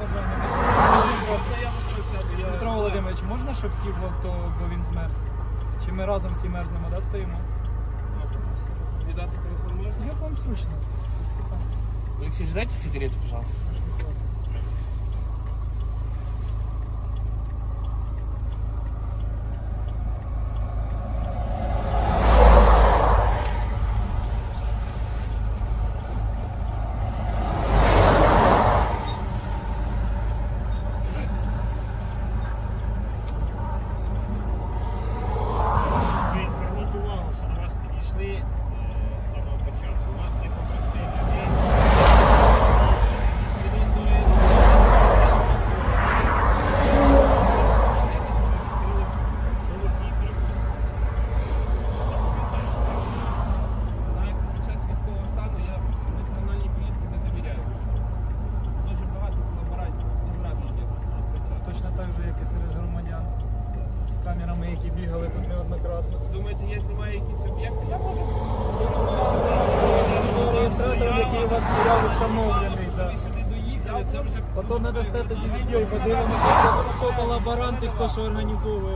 бажання? Я вас присяду? Я Петро Володимирович, можна, щоб сів в авто, бо він змерз? Чи ми разом всі мерзнемо, да, стоїмо? Віддати телефон можна? Я вам срочно. Алексей, дайте сигареты, пожалуйста. Так же, як і серед громадян. З камерами, які бігали тут неоднократно. Думаєте, я немає якісь об'єкти? Я можу. Реєстратор, який у вас стояв, встановлений, сюди доїхали. Потім надасте тоді відео і подивимося, хто колаборант і хто що організовує.